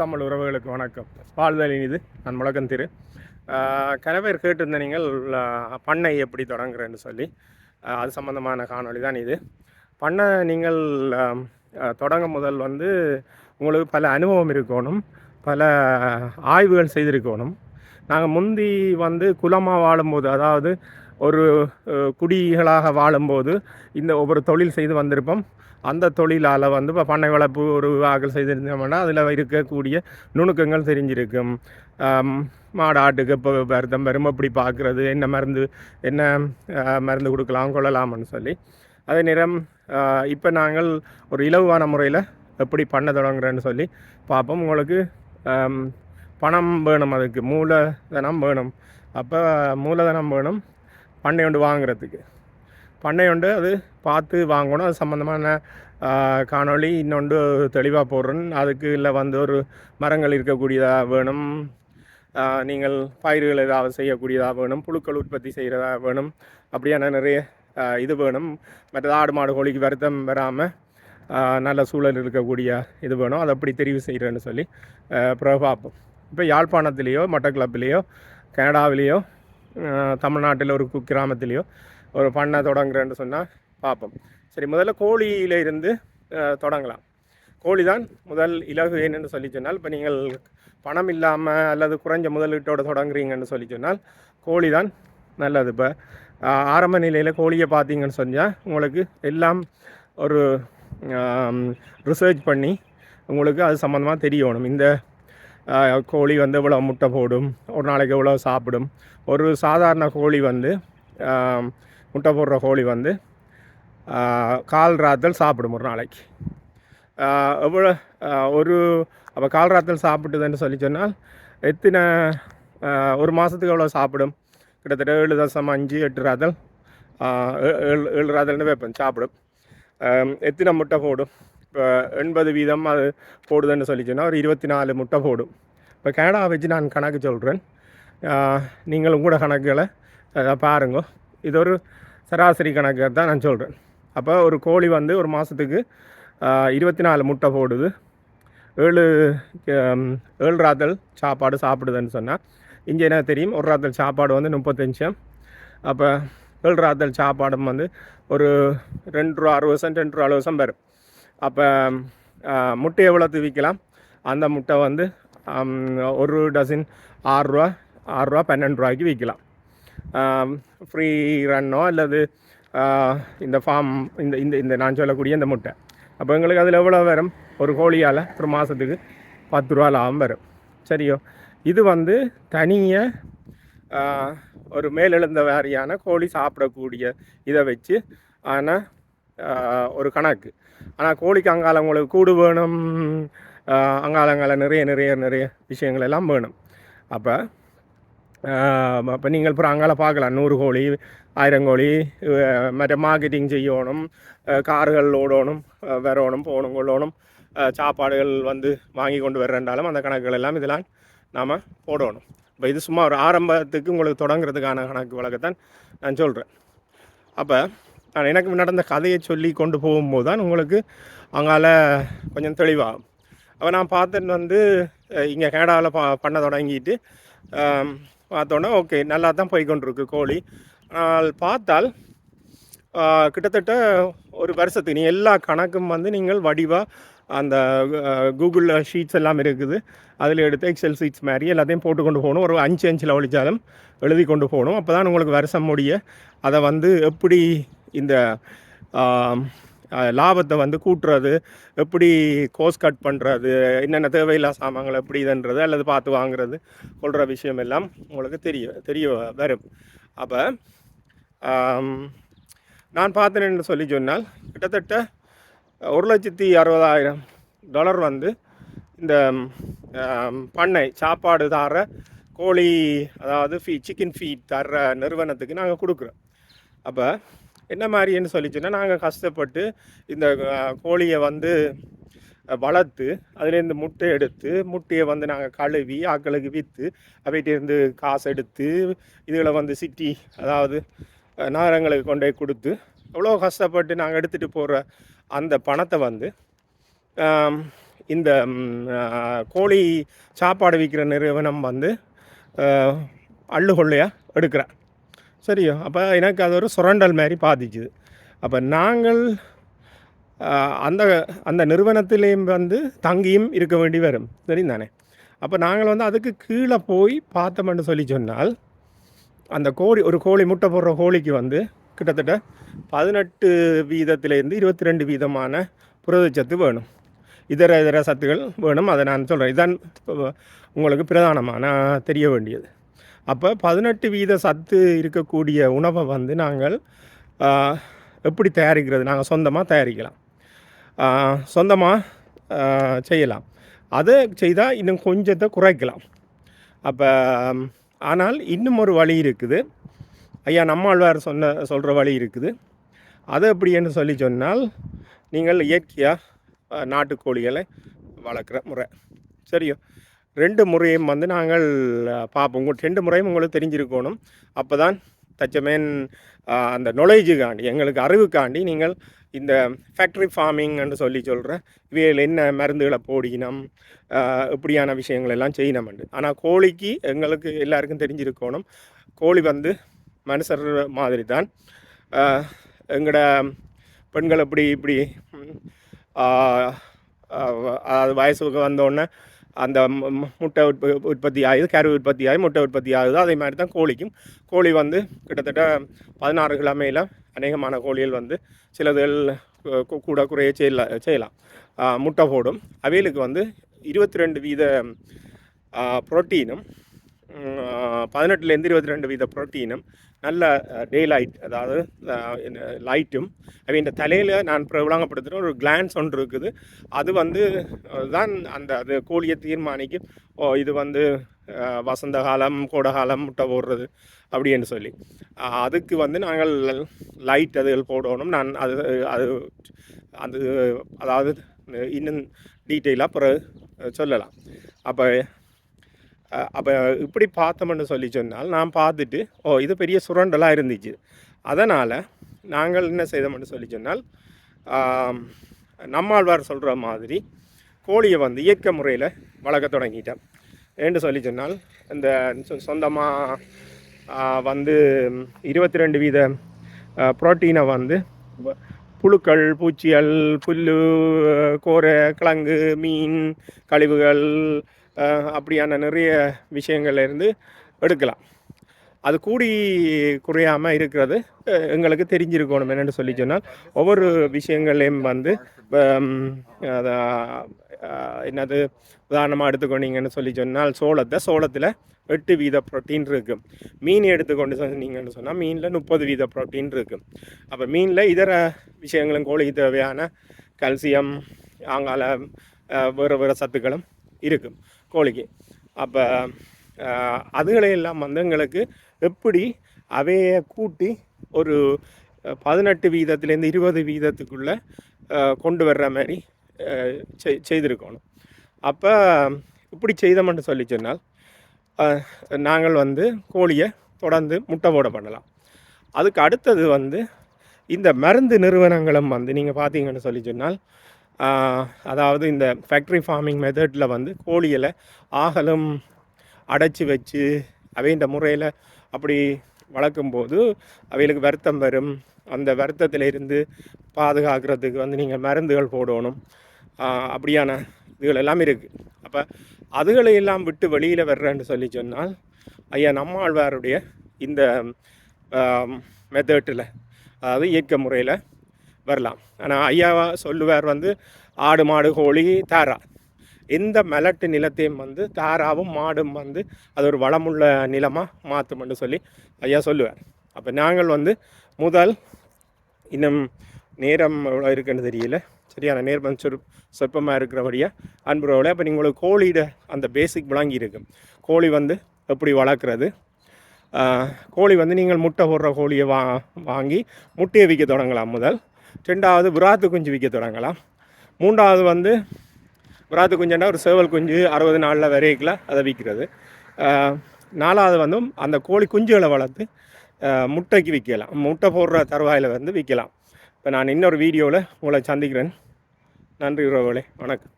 தமிழ் உறவுகளுக்கு வணக்கம். வாழ்தலின் இது நான் முழக்கம் திரு கனவேர் கேட்டிருந்த நீங்கள் பண்ணை எப்படி தொடங்குறேன்னு சொல்லி அது சம்மந்தமான காணொளி தான் இது. பண்ணை நீங்கள் தொடங்கும் முதல் வந்து உங்களுக்கு பல அனுபவம் இருக்கணும் பல ஆய்வுகள் செய்திருக்கணும். நாங்கள் முந்தி வந்து குலமாக வாழும்போது அதாவது ஒரு குடிகளாக வாழும்போது இந்த ஒவ்வொரு தொழில் செய்து வந்திருப்போம். அந்த தொழிலால் வந்து இப்போ பண்ணை வளர்ப்பு ஒரு ஆக்கள் செய்திருந்தோம்னா அதில் இருக்கக்கூடிய நுணுக்கங்கள் தெரிஞ்சிருக்கும். மாடு ஆட்டுக்கு இப்போ வருத்தம் வரும் அப்படி பார்க்குறது என்ன மருந்து என்ன மருந்து கொடுக்கலாம் கொள்ளலாம்னு சொல்லி. அதே நேரம் இப்போ நாங்கள் ஒரு இலவான முறையில் எப்படி பண்ண தொடங்குறேன்னு சொல்லி பார்ப்போம் உங்களுக்கு பணம் வேணும் அதுக்கு மூலதனம் வேணும். அப்போ மூலதனம் வேணும் பண்ணை உண்டு வாங்குறதுக்கு. பண்ணை ஒன்று அது பார்த்து வாங்கணும். அது சம்மந்தமான காணொளி இன்னொன்று தெளிவாக போடுறேன். அதுக்கு இல்லை வந்து ஒரு மரங்கள் இருக்கக்கூடியதாக வேணும். நீங்கள் பயிர்கள் ஏதாவது செய்யக்கூடியதாக வேணும். புழுக்கள் உற்பத்தி செய்கிறதா வேணும். அப்படியான நிறைய இது வேணும். மற்றது ஆடு மாடு கோழிக்கு வருத்தம் வராமல் நல்ல சூழல் இருக்கக்கூடிய இது வேணும். அதை அப்படி தெரிவு செய்கிறேன்னு சொல்லி பிரபாப்போம் பிறகு பார்ப்போம். இப்போ யாழ்ப்பாணத்துலேயோ மட்டக்களப்புலேயோ கனடாவிலேயோ தமிழ்நாட்டில் ஒரு கு- கிராமத்திலேயோ ஒரு பண்ணை தொடங்குறேன்னு சொன்னால் பார்ப்போம். சரி முதல்ல கோழியில் இருந்து தொடங்கலாம். கோழி தான் முதல் இலகு என்னென்று சொல்லி சொன்னால் இப்போ நீங்கள் பணம் இல்லாமல் அல்லது குறைஞ்ச முதலீட்டோடு தொடங்குறீங்கன்னு சொல்லி சொன்னால் கோழி தான் நல்லது. இப்போ ஆரம்ப நிலையில் கோழியை பார்த்தீங்கன்னு சொன்னால் உங்களுக்கு எல்லாம் ஒரு ரிசர்ச் பண்ணி உங்களுக்கு அது சம்மந்தமாக தெரியணும். இந்த கோழி வந்து இவ்வளோ முட்டை போடும். ஒரு நாளைக்கு இவ்வளோ சாப்பிடும். ஒரு சாதாரண கோழி வந்து முட்டை போடுற கோழி வந்து கால் ராத்தல் சாப்பிடும் ஒரு நாளைக்கு. எவ்வளோ ஒரு அப்போ கால் ராத்தல் சாப்பிட்டுதுன்னு சொல்லி சொன்னால் எத்தனை ஒரு மாதத்துக்கு எவ்வளோ சாப்பிடும்? கிட்டத்தட்ட ஏழு தசம் அஞ்சு எட்டு ராத்தல் ஏழு ஏழு ராத்தல்னு வைப்பேன் சாப்பிடும். எத்தனை முட்டை போடும்? இப்போ எண்பது வீதம் அது போடுதுன்னு சொல்லி சொன்னால் ஒரு இருபத்தி நாலு முட்டை போடும். இப்போ கனடா வச்சு நான் கணக்கு சொல்கிறேன் நீங்களும் கூட கணக்குகளை பாருங்க. இது ஒரு சராசரி கணக்கு தான் நான் சொல்கிறேன் அப்போ ஒரு கோழி வந்து ஒரு மாதத்துக்கு இருபத்தி நாலு முட்டை போடுது. ஏழு ஏழு ராத்தல் சாப்பாடு சாப்பிடுதுன்னு சொன்னால் இங்கே என்ன தெரியும்? ஒரு ராத்தல் சாப்பாடு வந்து முப்பத்தஞ்சம் அப்போ ஏழு ராத்தல் சாப்பாடும் வந்து ஒரு ரெண்டு ரூபா அறுபது சென்ட் ரெண்டு ரூபா அறுபது சென்ட் வரும். அப்போ முட்டை எவ்வளோத்து விற்கலாம் அந்த முட்டை வந்து ஒரு டசன் ஆறுரூவா ஆறுரூவா பன்னெண்டு ரூபாய்க்கு விற்கலாம் ஃப்ரீ ரன்னோ அல்லது இந்த ஃபார்ம் இந்த இந்த இந்த நான் சொல்லக்கூடிய இந்த முட்டை. அப்போ எங்களுக்கு அதில் எவ்வளோ வரும்? ஒரு கோழியால் ஒரு மாதத்துக்கு பத்து ரூபா லாபம் வரும். சரியோ? இது வந்து தனியாக ஒரு மேலெழுந்த வாரியான கோழி சாப்பிடக்கூடிய இதை வச்சு ஆனால் ஒரு கணக்கு. ஆனால் கோழிக்கு அங்கால உங்களுக்கு கூடு வேணும். ஆஹ் நிறைய நிறைய நிறைய விஷயங்கள் எல்லாம் வேணும். அப்போ அப்போ நீங்கள் அப்புறம் அங்கால பார்க்கலாம். நூறு கோழி ஆயிரம் கோழி மற்ற மார்க்கெட்டிங் செய்யணும். கார்கள் ஓடணும் வரணும் போகணும் கொள்ளணும். சாப்பாடுகள் வந்து வாங்கி கொண்டு வர்றேன்றாலும் அந்த கணக்குகள் எல்லாம் இதெல்லாம் நாம் போடணும். இப்போ இது சும்மா ஒரு ஆரம்பத்துக்கு உங்களுக்கு தொடங்குறதுக்கான கணக்கு வழக்கத்தான் நான் சொல்கிறேன் அப்போ எனக்கு நடந்த கதையை சொல்லி கொண்டு போகும்போது தான் உங்களுக்கு அங்கால கொஞ்சம் தெளிவாகும். அப்போ நான் பார்த்துட்டு வந்து இங்கே கனடாவில் பா பண்ண தொடங்கிட்டு பார்த்தோன்னே ஓகே நல்லா தான் போய்கொண்டிருக்கு கோழி. ஆனால் பார்த்தால் கிட்டத்தட்ட ஒரு வருஷத்துக்கு நீ எல்லா கணக்கும் வந்து நீங்கள் வடிவாக அந்த கூகுளில் ஷீட்ஸ் எல்லாம் இருக்குது. அதில் எடுத்து எக்ஸல் ஷீட்ஸ் மாதிரி எல்லாத்தையும் போட்டு கொண்டு போகணும். ஒரு அஞ்சு அஞ்சில் ஒழிச்சாலும் எழுதி கொண்டு போகணும். அப்போ தான் உங்களுக்கு வருஷம் முடிய அதை வந்து எப்படி இந்த லாபத்தை வந்து கூட்டுறது எப்படி கோஸ் கட் பண்ணுறது என்னென்ன தேவையில்லா சாமான்கள் எப்படி இதுன்றது அல்லது பார்த்து வாங்குறது சொல்கிற விஷயம் எல்லாம் உங்களுக்கு தெரிய தெரிய வரும். அப்போ நான் பார்த்தேன்னு சொல்லி சொன்னால் கிட்டத்தட்ட ஒரு லட்சத்தி அறுபதாயிரம் டாலர் வந்து இந்த பண்ணை சாப்பாடு தர கோழி அதாவது ஃபீ சிக்கன் ஃபீட் தர்ற நிறுவனத்துக்கு நாங்கள் கொடுக்குறோம். அப்போ என்ன மாதிரின்னு சொல்லி சொன்னால் நாங்கள் கஷ்டப்பட்டு இந்த கோழியை வந்து வளர்த்து அதுலேருந்து முட்டை எடுத்து முட்டையை வந்து நாங்கள் கழுவி ஆக்களுக்கு விற்று அவைகிட்டேருந்து காசு எடுத்து இதுகளை வந்து சிட்டி அதாவது நகரங்களுக்கு கொண்டு போய் கொடுத்து எவ்வளோ கஷ்டப்பட்டு நாங்கள் எடுத்துகிட்டு போகிற அந்த பணத்தை வந்து இந்த கோழி சாப்பாடு விற்கிற நிறுவனம் வந்து அள்ளுகொள்ளையாக எடுக்கிறேன் சரியோ? அப்போ எனக்கு அது ஒரு சுரண்டல் மாதிரி பாதிச்சுது அப்போ நாங்கள் அந்த அந்த நிறுவனத்திலையும் வந்து தங்கியும் இருக்க வேண்டி வரும். தானே அப்போ நாங்கள் வந்து அதுக்கு கீழே போய் பார்த்தோம்னு சொல்லி சொன்னால் அந்த கோழி ஒரு கோழி முட்டை போடுற கோழிக்கு வந்து கிட்டத்தட்ட பதினெட்டு வீதத்திலேருந்து இருபத்தி ரெண்டு வீதமான புரதச்சத்து வேணும். இதர இதர சத்துக்கள் வேணும். அதை நான் சொல்கிறேன் இதான் உங்களுக்கு பிரதானமான தெரிய வேண்டியது. அப்போ பதினெட்டு வீத சத்து இருக்கக்கூடிய உணவை வந்து நாங்கள் எப்படி தயாரிக்கிறது? நாங்கள் சொந்தமாக தயாரிக்கலாம். சொந்தமாக செய்யலாம். அதை செய்தால் இன்னும் கொஞ்சத்தை குறைக்கலாம். அப்போ ஆனால் இன்னும் ஒரு வழி இருக்குது. ஐயா நம்மாழ்வார் சொன்ன சொல்கிற வழி இருக்குது. அது எப்படின்னு சொல்லி சொன்னால் நீங்கள் இயற்கையாக நாட்டுக்கோழிகளை வளர்க்குற முறை. சரியோ? ரெண்டு முறையும் வந்து நாங்கள் பார்ப்போம் உங்களுக்கு ரெண்டு முறையும் உங்களுக்கு தெரிஞ்சிருக்கணும். அப்போ தான் தச்சமேன் அந்த நொலேஜுக்காண்டி எங்களுக்கு அறிவுக்காண்டி நீங்கள் இந்த ஃபேக்ட்ரி ஃபார்மிங்னு சொல்லி சொல்கிற இவையில் என்ன மருந்துகளை போடினோம் இப்படியான விஷயங்கள் எல்லாம் செய்யணும்ண்டு ஆனால் கோழிக்கு எங்களுக்கு எல்லாருக்கும் தெரிஞ்சிருக்கணும். கோழி வந்து மனுஷர் மாதிரி தான் எங்களோட பெண்கள் இப்படி இப்படி அது அதாவது வயசுக்கு வந்தோடனே அந்த முட்டை உற்ப உற்பத்தி ஆகுது கரு உற்பத்தி ஆகி முட்டை உற்பத்தி ஆகுது. அதே மாதிரி தான் கோழிக்கும். கோழி வந்து கிட்டத்தட்ட பதினாறு கிழமையில் அநேகமான கோழிகள் வந்து சிலதுகள் கூட குறைய செய்யல செய்யலாம். முட்டை போடும். அவைகளுக்கு வந்து இருபத்தி ரெண்டு வீத புரோட்டீனும் பதினெட்டுலேருந்து இருபத்தி ரெண்டு வீத புரோட்டீனும் நல்ல டே லைட் அதாவது லைட்டும் ஐ மீன் இந்த தலையில் நான் இப்போ விளங்கப்படுத்துகிற ஒரு கிளான்ஸ் ஒன்று இருக்குது. அது வந்து தான் அந்த அது கோழியை தீர்மானிக்கும். ஓ இது வந்து வசந்த காலம் கோடகாலம் முட்டை போடுறது அப்படின்னு சொல்லி. அதுக்கு வந்து நாங்கள் லைட் அதுகள் போடணும். நான் அது அது அது அதாவது இன்னும் டீட்டெயிலாக பிறகு சொல்லலாம். அப்போ அப்போ இப்படி பார்த்தோம்னு சொல்லி சொன்னால் நான் பார்த்துட்டு ஓ இது பெரிய சுரண்டலாக இருந்துச்சு. அதனால் நாங்கள் என்ன செய்தோம்னு சொல்லி சொன்னால் நம்மாழ்வார் சொல்கிற மாதிரி கோழியை வந்து இயற்கை முறையில் வளர்க்க தொடங்கிட்டேன் ஏன்னு சொல்லி சொன்னால் இந்த சொந்தமாக வந்து இருபத்தி ரெண்டு வீத புரோட்டீனை வந்து புழுக்கள் பூச்சிகள் புல் கோரை கிழங்கு மீன் கழிவுகள் அப்படியான நிறைய விஷயங்கள்ல இருந்து எடுக்கலாம். அது கூடி குறையாமல் இருக்கிறது. எங்களுக்கு தெரிஞ்சிருக்கணும் என்னென்னு சொல்லி சொன்னால் ஒவ்வொரு விஷயங்களையும் வந்து என்னது உதாரணமாக எடுத்துக்கொண்டீங்கன்னு சொல்லி சொன்னால் சோளத்தை சோளத்தில் எட்டு வீத புரோட்டீன் இருக்குது மீன் எடுத்துக்கொண்டு சொன்னீங்கன்னு சொன்னால் மீனில் முப்பது வீத புரோட்டீன் இருக்குது அப்போ மீனில் இதர விஷயங்களும் கோழிக்கு தேவையான கல்சியம் ஆங்கால வேறு வேறு சத்துக்களும் இருக்கும் கோழிக்கு. அப்போ அதுகளை எல்லாம் வந்து எங்களுக்கு எப்படி அவைய கூட்டி ஒரு பதினெட்டு வீதத்துலேருந்து இருபது வீதத்துக்குள்ளே கொண்டு வர்ற மாதிரி செய் செய்திருக்கணும். அப்போ இப்படி செய்தோம்னு சொல்லி சொன்னால் நாங்கள் வந்து கோழியை தொடர்ந்து முட்டை போட பண்ணலாம். அதுக்கு அடுத்தது வந்து இந்த மருந்து நிறுவனங்களும் வந்து நீங்கள் பார்த்தீங்கன்னு சொல்லி சொன்னால் அதாவது இந்த ஃபேக்ட்ரி ஃபார்மிங் மெத்தடில் வந்து கோழிகளை ஆகலும் அடைச்சி வச்சு அவை இந்த முறையில் அப்படி வளர்க்கும்போது அவைகளுக்கு வருத்தம் வரும். அந்த வருத்தத்தில் இருந்து பாதுகாக்கிறதுக்கு வந்து நீங்கள் மருந்துகள் போடணும். அப்படியான இதுகள் எல்லாம் இருக்குது அப்போ அதுகளை எல்லாம் விட்டு வெளியில் வர்றேன்னு சொல்லி சொன்னால் ஐயா நம்மாழ்வாருடைய இந்த மெத்தட்டில் அதாவது இயற்கை முறையில் வரலாம். ஆனால் ஐயாவா சொல்லுவார் வந்து ஆடு மாடு கோழி தாரா. எந்த மலட்டு நிலத்தையும் வந்து தாராவும் மாடும் வந்து அது ஒரு வளமுள்ள நிலமாக மாற்றும்னு சொல்லி ஐயா சொல்லுவார். அப்போ நாங்கள் வந்து முதல் இன்னும் நேரம் எவ்வளோ இருக்குன்னு தெரியல. சரியான நேர்மம் சொற் சொற்பமாக இருக்கிறபடியாக அன்புறவுல அப்போ உங்களுக்கு கோழியோட அந்த பேசிக் விளங்கி இருக்கும் கோழி வந்து எப்படி வளர்க்குறது? கோழி வந்து நீங்கள் முட்டை போடுற கோழியை வா வாங்கி முட்டையை விற்க தொடங்கலாம் முதல். ரெண்டாவது விராத்து குஞ்சு விற்க தொடங்கலாம். மூன்றாவது வந்து விராத்து குஞ்சுன்னா ஒரு சேவல் குஞ்சு அறுபது நாளில் வரைக்கில் அதை விற்கிறது. நாலாவது வந்து அந்த கோழி குஞ்சுகளை வளர்த்து முட்டைக்கு விற்கலாம். முட்டை போடுற தருவாயில் வந்து விற்கலாம். இப்போ நான் இன்னொரு வீடியோவில் உங்களை சந்திக்கிறேன். நன்றி உறவுகளே. வணக்கம்.